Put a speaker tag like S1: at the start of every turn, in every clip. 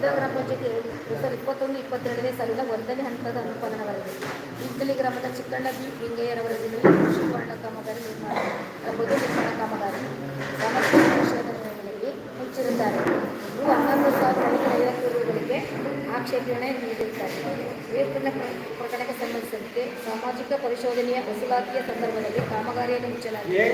S1: ಸಿದ್ಧ ಗ್ರಾಮ ಪಂಚಾಯತಿ ಎರಡು ಇಪ್ಪತ್ತೊಂದು, ಇಪ್ಪತ್ತೆರಡನೇ ಸಾಲಿನ ಒಂದನೇ ಹಂತದ ಅನುಪಾಲನವಾಗಿದೆ ಇದ್ದಲಿ ಗ್ರಾಮದ ಚಿಕ್ಕಣ್ಣ ಬಿ. ಲಿಂಗಯ್ಯನವರ ಜಿಲ್ಲೆಯಲ್ಲಿ ಕೃಷಿ ವರ್ಣ ಕಾಮಗಾರಿ ನಿರ್ಮಾಣ ಬದು ನಿರ್ಮಾಣ ಕಾಮಗಾರಿ ಮೇರೆಗೆ ಮುಚ್ಚಿರುತ್ತಾರೆ ರು ಹನ್ನೊಂದು ಸಾವಿರದ ಐವತ್ತು ರೂಗಳಿಗೆ ಆಕ್ಷೇಪಣೆ ಪ್ರ- ಪ್ರಕರಣಕ್ಕೆ ಸಂಬಂಧಿಸಿದಂತೆ ಸಾಮಾಜಿಕ ಪರಿಶೋಧನೆಯ ವಸೂಲಾತಿಯ ಸಂದರ್ಭದಲ್ಲಿ ಕಾಮಗಾರಿಯನ್ನು ಮುಚ್ಚಲಾಗಿದೆ.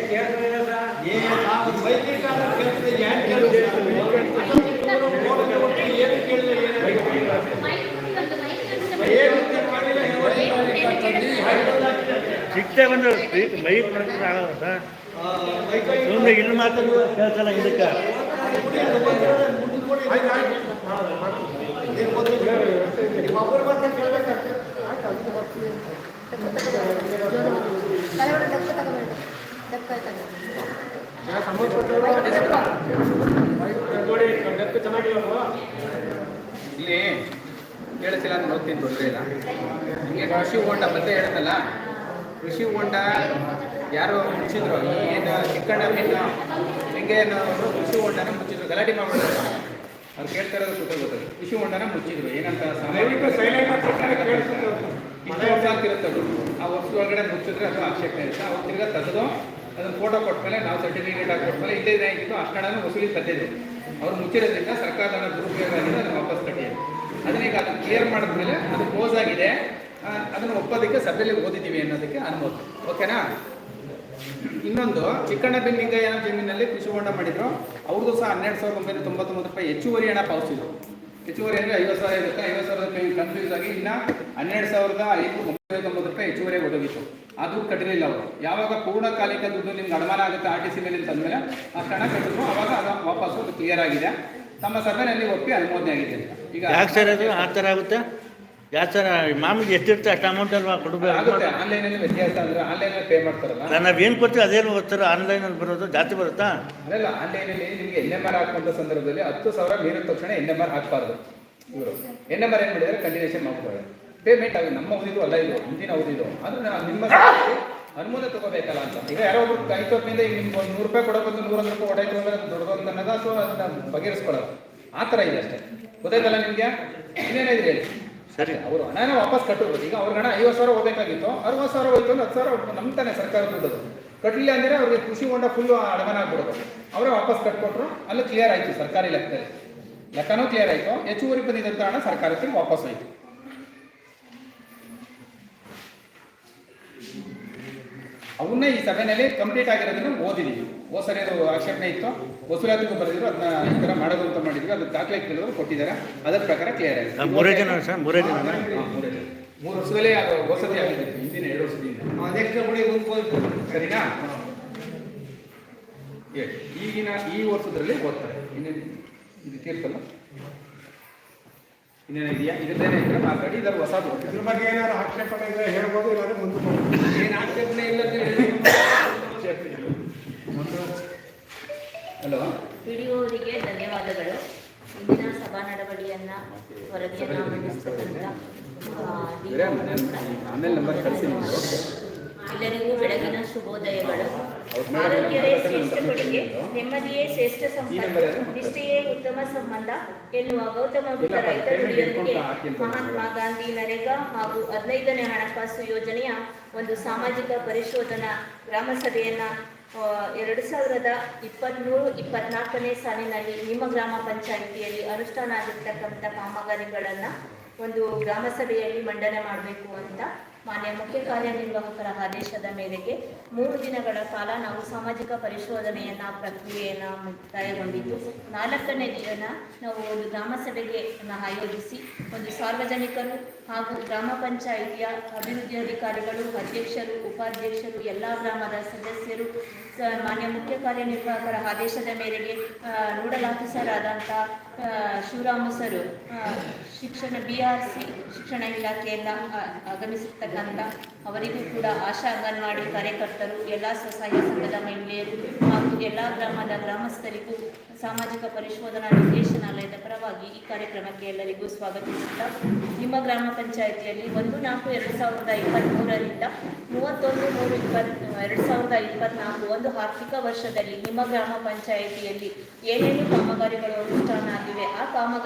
S2: ಆಗಲ್ಲ ಸರ್ ಸುಮ್ಮನೆ ಇಲ್ಲಿ ಮಾತಾಡೋದು ಕೇಳ್ತಾನ ಇದಕ್ಕೆ.
S3: ಇಲ್ಲಿ ಕೇಳಿಸಿಲ್ಲ ಅಂತ ನೋಡ್ತೀನಿ, ತೊಂದರೆ ಇಲ್ಲ. ನಿಮಗೆ ಕೃಷಿ ಓಟ ಮತ್ತೆ ಹೇಳಿದ್ನಲ್ಲ ಕೃಷಿ ಹೊಂಡ ಯಾರು ಮುಚ್ಚಿದ್ರು. ಏನು ಚಿಕ್ಕಣ್ಣ ಹೆಂಗೆ ಅನ್ನೋರು ಕೃಷಿ ಹೊಂಡನ ಮುಚ್ಚಿದ್ರು. ಗಲಾಟೆ ಮಾಡ್ಬೋದು ಅವ್ರು ಕೇಳ್ತಾ ಇರೋದು ಸುತ್ತ ಗೊತ್ತದು ಕೃಷಿ ಹೊಂಡನ ಮುಚ್ಚಿದ್ರು. ಏನಂತ ಸಾಮಾಜಿಕ ಇಷ್ಟು ವರ್ಷ ಆಗ್ತಿರುತ್ತೆ ಅದು. ಆ ವರ್ಷ ಒಳಗಡೆ ಮುಚ್ಚಿದ್ರೆ ಅದು ಆಕ್ಷೇಪಣೆ ಇರುತ್ತೆ. ಅವ್ರು ತಿರ್ಗಾ ತೆಗೆದು ಅದನ್ನ ಫೋಟೋ ಕೊಟ್ಮೇಲೆ ನಾವು ಸರ್ಟಿಫಿಕೇಟ್ ಹಾಕಿ ಕೊಟ್ಮೇಲೆ ಇಲ್ಲೇ ಏನಾಗಿತ್ತು ಅಷ್ಟು ಹಣನೂ ವಸೂಲಿ ತಂದಿದ್ದು ಅವ್ರು ಮುಚ್ಚಿರೋದ್ರಿಂದ ಸರ್ಕಾರದ ದುರುಪಯೋಗ ಆಗಿದೆ ಅದನ್ನು ವಾಪಸ್ ಕಟ್ಟಿದೆ ಅದನ್ನ ಈಗ ಅದು ಕ್ಲಿಯರ್ ಮಾಡಿದ್ಮೇಲೆ ಅದು ಕ್ಲೋಸ್ ಆಗಿದೆ. ಆ, ಅದನ್ನು ಒಪ್ಪೋದಕ್ಕೆ ಸಭೆಯಲ್ಲಿ ಓದಿದ್ದೀವಿ ಅನ್ನೋದಕ್ಕೆ ಅನುಮೋದನೆ ಓಕೆನಾ? ಇನ್ನೊಂದು ಚಿಕ್ಕಣ್ಣ ಬೆನ್ನಿಂಗಯ್ಯನ ಜಮೀನಲ್ಲಿ ಕೃಷಿ ಹೊಂಡ ಮಾಡಿದ್ರು. ಅವ್ರದ್ದು ಸಹ ಹನ್ನೆರಡು ಸಾವಿರದ ಒಂಬೈನೂರ ತೊಂಬತ್ತೊಂಬತ್ತು ರೂಪಾಯಿ ಹೆಚ್ಚುವರಿ ಹಣ ಪಾವತಿಸಿದ್ರು. ಹೆಚ್ಚುವರಿ ಅಂದರೆ ಐವತ್ತು ಸಾವಿರ ಇರುತ್ತೆ. ಐವತ್ತು ಸಾವಿರದ ರೂಪಾಯಿ ಕನ್ಫ್ಯೂಸ್ ಆಗಿ ಇನ್ನು ಹನ್ನೆರಡು ಸಾವಿರದ ಐದು ಒಂಬೈನೂರ ತೊಂಬತ್ತು ರೂಪಾಯಿ ಹೆಚ್ಚುವರಿ ಒದಗಿತ್ತು. ಅದು ಕಟ್ಟಲಿಲ್ಲ ಅವರು. ಯಾವಾಗ ಪೂರ್ಣಕಾಲಿಕ ದುಡ್ಡು ನಿಮ್ಗೆ ಅಡಮಾನ ಆಗುತ್ತೆ ಆರ್ ಟಿ ಸಿ ಮೇಲೆ ಅಂತಂದ್ಮೇಲೆ ಆ ಹಣ ಕಟ್ಟಿದ್ರು. ಅವಾಗ ಅದು ವಾಪಸ್ಸು ಕ್ಲಿಯರ್ ಆಗಿದೆ. ತಮ್ಮ ಸಭೆಯಲ್ಲಿ ಒಪ್ಪಿ ಅನುಮೋದನೆ ಆಗಿದೆ ಈಗ
S2: ಆಗುತ್ತೆ? ಯಾಕೆ ಸರ್ ಮಾಮೂಲಿ ಎಷ್ಟಿರುತ್ತೆ ಅಷ್ಟು ಅಮೌಂಟ್ ಅಲ್ವಾ ಕೊಡಬೇಕು
S3: ಆನ್ಲೈನಲ್ಲಿ ವ್ಯತ್ಯಾಸ ಅಂದ್ರೆ ಆನ್ಲೈನಲ್ಲಿ ಪೇ ಮಾಡ್ತಾರಲ್ಲ?
S2: ನಾವು ಏನು ಕೊಡ್ತೀವಿ ಅದೇನು ಓದ್ತಾರೆ ಆನ್ಲೈನಲ್ಲಿ ಬರೋದು ಜಾಸ್ತಿ ಬರುತ್ತಾ?
S3: ಅಲ್ಲ ಆನ್ಲೈನಲ್ಲಿ ನಿಮಗೆ ಎನ್ ಎಂ ಆರ್ ಹಾಕುವಂಥ ಸಂದರ್ಭದಲ್ಲಿ ಹತ್ತು ಸಾವಿರ ಮೀರಿದ ತಕ್ಷಣ ಎನ್ ಎಂ ಆರ್ ಹಾಕಬಾರ್ದು. ಇವರು. ಎನ್ ಎಂ ಆರ್ ಏನು ಮಾಡಿದರೆ ಕಂಟಿನ್ಯೂಷನ್ ಮಾಡ್ತಾರೆ. ಪೇಮೆಂಟ್ ಆಗಿ ನಮ್ಮ ಅವಧಿದು ಅಲ್ಲ ಇದು ಹಿಂದಿನ ಅವಧಿದು. ಅದು ನಾವು ನಿಮ್ಮ ಅನುಮೋದ ಅನುಮೋದನೆ ತಗೋಬೇಕಲ್ಲ ಅಂತ. ಈಗ ಯಾರೋ ಒಬ್ರು ಐವತ್ತಿನಿಂದ ಈಗ ನಿಮ್ಗೆ ಒಂದು ನೂರು ರೂಪಾಯಿ ಕೊಡೋದು ನೂರೊಂದು ರೂಪಾಯಿ ಹೊಡೆಯಿತು ಅಂದ್ರೆ ಅದು ದೊಡ್ಡದೊಂದು ಅನ್ನೋದು ಅಥವಾ ಅದನ್ನ ಬಗೆಹರಿಸ್ಕೊಳ್ಳೋದು. ಆ ಥರ ಇದೆ ಅಷ್ಟೇ. ಗೊತ್ತಾಯ್ತಲ್ಲ ನಿಮಗೆ? ಇನ್ನೇನಿದೆ ಹೇಳಿ.
S2: ಸರಿ.
S3: ಅವರು ಹಣನ ವಾಪಸ್ ಕಟ್ಟೋದು ಈಗ ಅವ್ರ ಹಣ ಐವತ್ತು ಸಾವಿರ ಹೋಗ್ಬೇಕಾಗಿತ್ತು. ಅರವತ್ತು ಸಾವಿರ ಹೋಯ್ತು ಅಂದ್ರೆ ಹತ್ತು ಸಾವಿರ ನಂಬ್ತಾನೆ ಸರ್ಕಾರ ಕೊಡೋದು ಕಟ್ಟಲಿಲ್ಲ ಅಂದ್ರೆ ಅವ್ರಿಗೆ ಕೃಷಿ ಹೊಂಡ ಫುಲ್ ಅಡಮಾನ ಆಗ್ಬಿಡೋದು ಅವರೇ ವಾಪಸ್ ಕಟ್ಕೊಟ್ರು, ಅಲ್ಲಿ ಕ್ಲಿಯರ್ ಆಯ್ತು ಸರ್ಕಾರಿ ಲೆಕ್ಕದಲ್ಲಿ. ಲೆಕ್ಕನೂ ಕ್ಲಿಯರ್ ಆಯ್ತು. ಹೆಚ್ಚುವರಿ ಬಂದಿದ್ದಂಥ ಹಣ ಸರ್ಕಾರಕ್ಕೆ ವಾಪಸ್ ಹೋಯ್ತು. ಅವನ್ನ ಈ ಸಭೆಯಲ್ಲಿ ಕಂಪ್ಲೀಟ್ ಆಗಿರೋದನ್ನ ಓದಿದೀವಿ. ಹೋದ ಸರಿ ಅದು ಆಕ್ಷೇಪಣೆ ಇತ್ತು. ವಸೂಲಾತಿಗೂ ಬರೆದಿದ್ರು ಅದನ್ನ ಈ ಥರ ಮಾಡೋದು ಅಂತ ಮಾಡಿದ್ವಿ. ಅದು ದಾಖಲೆ ಕೇಳಿದ್ರು ಕೊಟ್ಟಿದ್ದಾರೆ. ಅದರ ಪ್ರಕಾರ ಕ್ಲಿಯರ್ ಆಗಿದೆ.
S2: ಮೂರೇ ಜನ ಸರ್? ಮೂರೇ ಜನ
S3: ಹಾ, ಮೂರು ವರ್ಷದಲ್ಲಿ ವಸತಿ ಆಗಿದೆ. ಹಿಂದಿನ ಎರಡು ವರ್ಷದಿಂದ. ಸರಿನಾ. ಈಗಿನ ಈ ವರ್ಷದಲ್ಲಿ ಓದ್ತಾರೆ. ಇನ್ನೇನು ಇದು ತೀರ್ಪಲ್ಲ? ಇನ್ನೇನು ಇದೆಯಾ? ಇದನ್ನೇ ಇದ್ರೆ ಮಾತಾಡಿ ಇದರ ಹೊಸದು
S4: ಇದ್ರ ಬಗ್ಗೆ ಏನಾದ್ರು ಆಕ್ಷೇಪಣೆ ಇದ್ರೆ ಹೇಳ್ಬೋದು ಇಲ್ಲಾಂದ್ರೆ ಮುಂದೆ.
S3: ಏನು ಆಕ್ಷೇಪಣೆ ಇಲ್ಲ ಅಂತ ಹೇಳಿ. ಹಲೋ?
S5: ವಿಡಿಯೋವರಿಗೆ ಧನ್ಯವಾದಗಳು. ಇಂದಿನ ಸಭಾ ನಡವಳಿಯನ್ನ ವರದಿಯನ್ನ ಮಂಡಿಸ್ತಕ್ಕಂಥ ಆ, ಡಿ
S3: ಆಮೇಲೆ ನಂಬರ್ ಕಳಿಸಿ
S5: ಎಲ್ಲರಿಗೂ ಬೆಳಗಿನ ಶುಭೋದಯಗಳು. ಆರೋಗ್ಯವೇ ಶ್ರೇಷ್ಠ ಕೊಡುಗೆ ನೆಮ್ಮದಿಯೇ ಶ್ರೇಷ್ಠ ಸಂಪತ್ತು ನಿಷ್ಠೆಯೇ ಉತ್ತಮ ಸಂಬಂಧ ಎನ್ನುವ ಗೌತಮ ಬುದ್ಧ ರೈತ ನುಡಿಯೊಂದಿಗೆ ಮಹಾತ್ಮ ಗಾಂಧಿ ನರೇಗಾ ಹಾಗೂ ಹದಿನೈದನೇ ಹಣಕಾಸು ಯೋಜನೆಯ ಒಂದು ಸಾಮಾಜಿಕ ಪರಿಶೋಧನಾ ಗ್ರಾಮ ಸಭೆಯನ್ನ ಎರಡು ಸಾವಿರದ ಇಪ್ಪತ್ತ್ಮೂರು ಇಪ್ಪತ್ನಾಲ್ಕನೇ ಸಾಲಿನಲ್ಲಿ ನಿಮ್ಮ ಗ್ರಾಮ ಪಂಚಾಯಿತಿಯಲ್ಲಿ ಅನುಷ್ಠಾನ ಆಗಿರ್ತಕ್ಕಂಥ ಕಾಮಗಾರಿಗಳನ್ನು ಒಂದು ಗ್ರಾಮ ಸಭೆಯಲ್ಲಿ ಮಂಡನೆ ಮಾಡಬೇಕು ಅಂತ ಮಾನ್ಯ ಮುಖ್ಯ ಕಾರ್ಯನಿರ್ವಾಹಕರ ಆದೇಶದ ಮೇರೆಗೆ ಮೂರು ದಿನಗಳ ಕಾಲ ನಾವು ಸಾಮಾಜಿಕ ಪರಿಶೋಧನೆಯನ್ನ, ಪ್ರಕ್ರಿಯೆಯನ್ನ ಮುಕ್ತಾಯಗೊಂಡಿದ್ದು. ನಾಲ್ಕನೇ ದಿನ ನಾವು ಒಂದು ಗ್ರಾಮ ಸಭೆಗೆ ಆಯೋಜಿಸಿ, ಒಂದು ಸಾರ್ವಜನಿಕರು ಹಾಗೂ ಗ್ರಾಮ ಪಂಚಾಯಿತಿಯ ಅಭಿವೃದ್ಧಿ ಅಧಿಕಾರಿಗಳು, ಅಧ್ಯಕ್ಷರು, ಉಪಾಧ್ಯಕ್ಷರು, ಎಲ್ಲ ಗ್ರಾಮದ ಸದಸ್ಯರು ಮಾನ್ಯ ಮುಖ್ಯ ಕಾರ್ಯನಿರ್ವಾಹಕರ ಆದೇಶದ ಮೇರೆಗೆ ನೋಡಲ್ ಆಫೀಸರ್ ಆದಂಥ ಶಿವರಾಮ ಸರ್ ಶಿಕ್ಷಣ ಬಿ ಆರ್ ಸಿ ಶಿಕ್ಷಣ ಇಲಾಖೆಯಿಂದ ಆ, ಆಗಮಿಸಿರ್ತಕ್ಕಂಥ ಅವರಿಗೂ ಕೂಡ ಆಶಾ ಅಂಗನವಾಡಿ ಕಾರ್ಯಕರ್ತರು ಎಲ್ಲ ಸ್ವಸಹಾಯ ಸಂಘದ ಮಹಿಳೆಯರು ಹಾಗೂ ಎಲ್ಲ ಗ್ರಾಮದ ಗ್ರಾಮಸ್ಥರಿಗೂ ಸಾಮಾಜಿಕ ಪರಿಶೋಧನಾ ನಿರ್ದೇಶನಾಲಯದ ಪರವಾಗಿ ಈ ಕಾರ್ಯಕ್ರಮಕ್ಕೆ ಎಲ್ಲರಿಗೂ ಸ್ವಾಗತಿಸುತ್ತಾ ನಿಮ್ಮ ಗ್ರಾಮ ಪಂಚಾಯಿತಿಯಲ್ಲಿ ಒಂದು ನಾಲ್ಕು ಎರಡು ಸಾವಿರದ ಇಪ್ಪತ್ತ್ಮೂರರಿಂದ ಮೂವತ್ತೊಂದು ಮೂರು ಇಪ್ಪತ್ತ್ ಎರಡು ಸಾವಿರದ ಇಪ್ಪತ್ನಾಲ್ಕು ಒಂದು ಆರ್ಥಿಕ ವರ್ಷದಲ್ಲಿ ನಿಮ್ಮ ಗ್ರಾಮ ಪಂಚಾಯಿತಿಯಲ್ಲಿ ಏನೇನು ಕಾಮಗಾರಿಗಳು ಅನುಷ್ಠಾನ ಆಗಿವೆ ಆ ಕಾಮಗಾರಿ